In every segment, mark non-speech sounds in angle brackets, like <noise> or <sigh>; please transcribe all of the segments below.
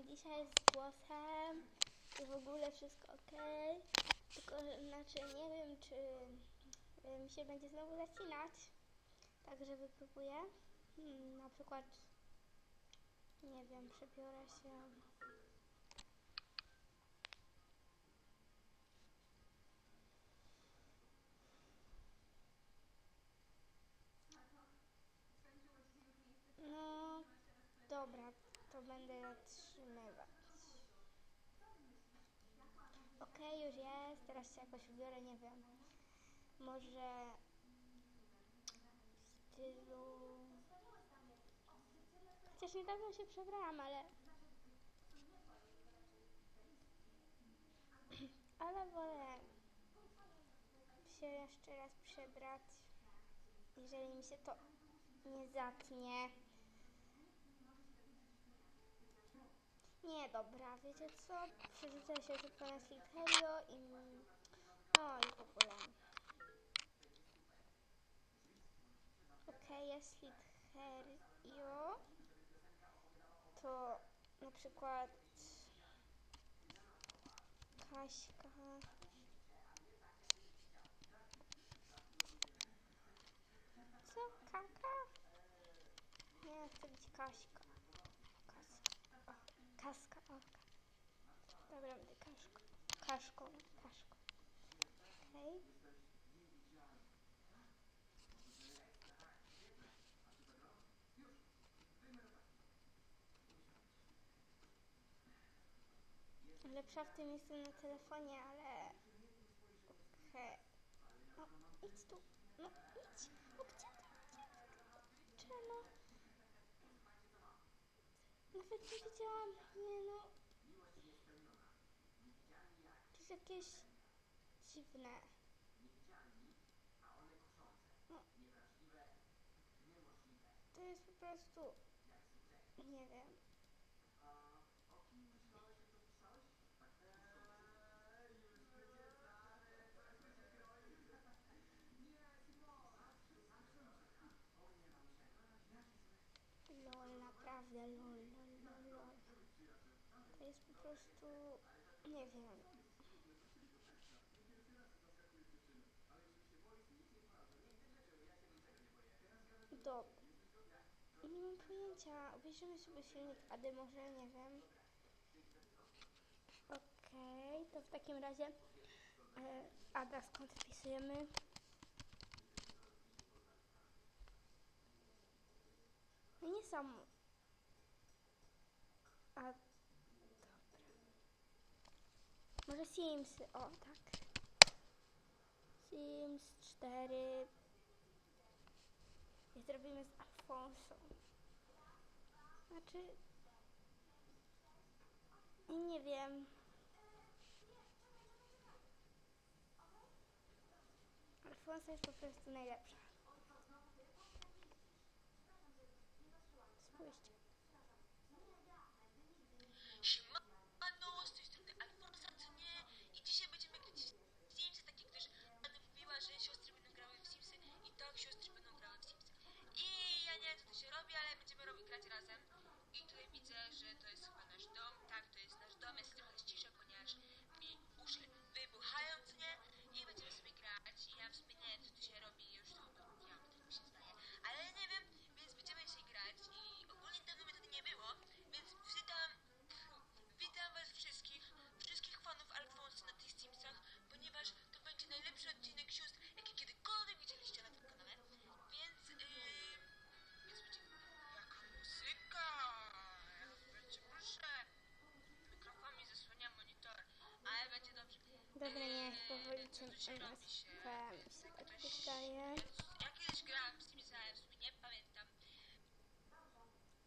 dzisiaj z głosem i w ogóle wszystko ok. Tylko, znaczy nie wiem, czy y, mi się będzie znowu zacinać. Także wypróbuję. Hmm, na przykład, nie wiem, przebiorę się. No, będę zatrzymywać. Okej, już jest, teraz się jakoś ubiorę, nie wiem. Może w stylu... Chociaż niedawno się przebrałam, ale... <clears throat> Ale wolę się jeszcze raz przebrać, jeżeli mi się to nie zatnie. Nie, dobra, wiecie co? Przerzucę się szybko na Sliterio i... No i w ogóle. Okej, jest Sliterio. To na przykład... Kaśka... Co? Kaka? Nie, chcę być Kaśka. Kaska. O, kaska, o. ka- Dobra, będę kaszką. Kaszką, kaszką. Okej. Lepsza w tym jestem na telefonie, ale... Okej. No, idź tu. No, idź. No, gdzie ty? Gdzie ty? Czemu? Nawet nie widziałam. Nie no. To jest jakieś dziwne. No. To jest po prostu. Nie wiem. Jest po prostu, nie wiem. Dobra. Nie mam pojęcia. Obejrzymy sobie filmik Ady może, nie wiem. Okej, to w takim razie e, Ada skąd wpisujemy? No nie sam. A. Może Simsy, o tak. Sims 4. I zrobimy z Alfonsą. Znaczy. Nie wiem. Alfonsa jest po prostu najlepsza. Spójrzcie. 2018. Tak mi się wydaje. Ja kiedyś grałam w Simsy, w sumie nie pamiętam.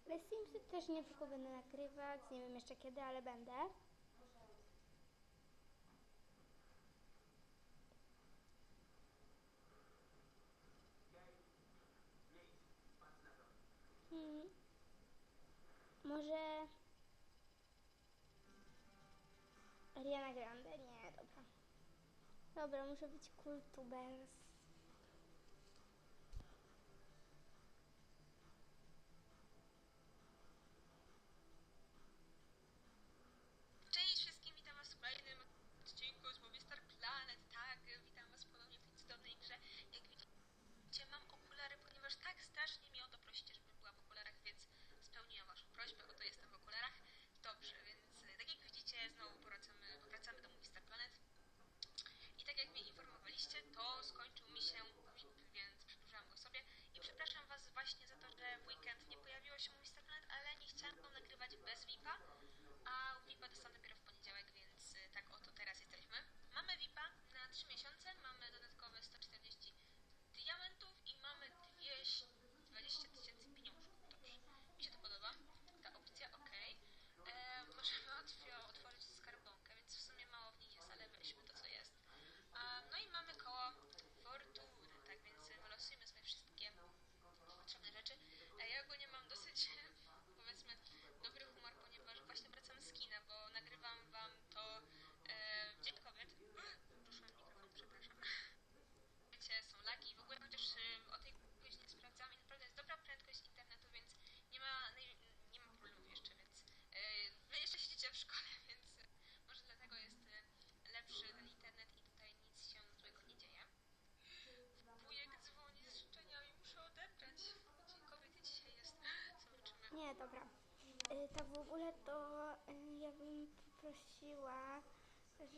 Bez Simsy też niedługo będę nagrywać, nie wiem jeszcze kiedy, ale będę. Hmm. Może... Ariana Grande, nie dobra. Dobra, muszę Idźcie to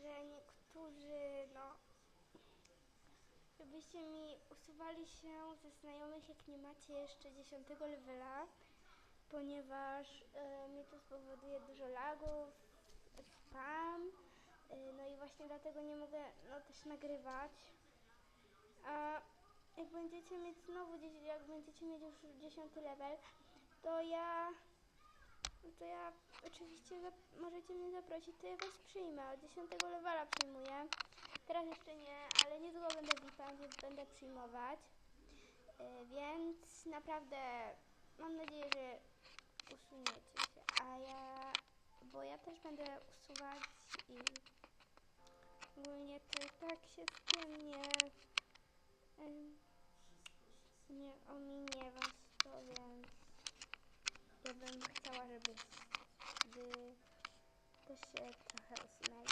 że niektórzy, no, żebyście mi usuwali się ze znajomych, jak nie macie jeszcze 10 levela, ponieważ y, mi to spowoduje dużo lagów, spam, y, no i właśnie dlatego nie mogę, no, też nagrywać. A jak będziecie mieć znowu, 10 jak będziecie mieć już 10 level, to ja, to ja oczywiście możecie mnie zaprosić, to ja was przyjmę. Od 10 levela przyjmuję. Teraz jeszcze nie, ale niedługo będę VIP-em, więc będę przyjmować. Yy, więc naprawdę mam nadzieję, że usuniecie się. A ja, bo ja też będę usuwać i ogólnie to tak się z tym nie, em, nie ominie was to, więc ja bym chciała, żeby też się trochę usunęli.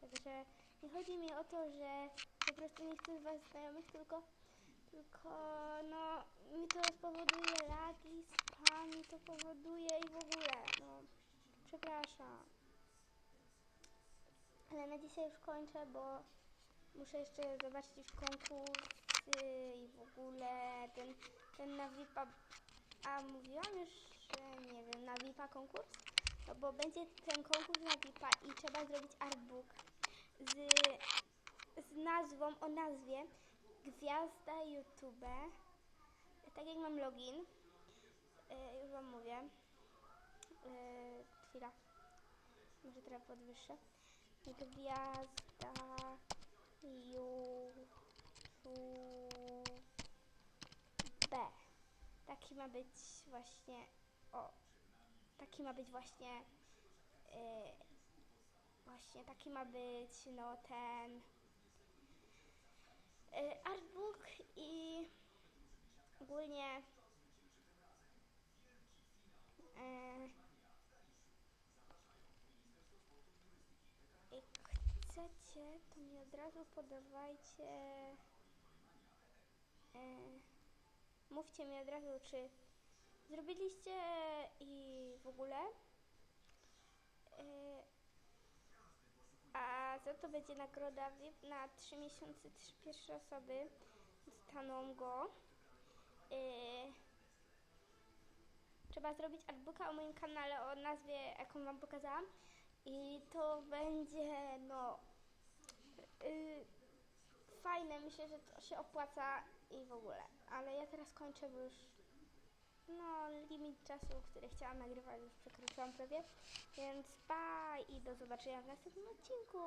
Także nie chodzi mi o to, że po prostu nie chcę z was znajomych, tylko, tylko no mi to spowoduje lagi, spam mi to powoduje i w ogóle, no przepraszam. Ale na dzisiaj już kończę, bo muszę jeszcze zobaczyć już konkursy i w ogóle ten, ten na VIPa a mówiłam już, że nie wiem, na VIPa konkurs? No bo będzie ten konkurs na VIPa i trzeba zrobić artbook z, z nazwą, o nazwie Gwiazda YouTube. Tak jak mam login, e, już wam mówię. E, chwila, może trochę podwyższę. Gwiazda YouTube. Taki ma być właśnie, o, taki ma być właśnie, yy, właśnie taki ma być, no ten yy, artbook i ogólnie yy, jak chcecie, to mi od razu podawajcie, yy, mówcie mi od razu, czy zrobiliście i w ogóle. Yy, a za to będzie nagroda na 3 miesiące. Trzy pierwsze osoby dostaną go. Yy, trzeba zrobić artbooka o moim kanale o nazwie, jaką wam pokazałam. I to będzie, no, yy, fajne. Myślę, że to się opłaca i w ogóle. Ale ja teraz kończę, bo już no, limit czasu, który chciałam nagrywać, już przekroczyłam prawie. Więc bye i do zobaczenia w następnym odcinku.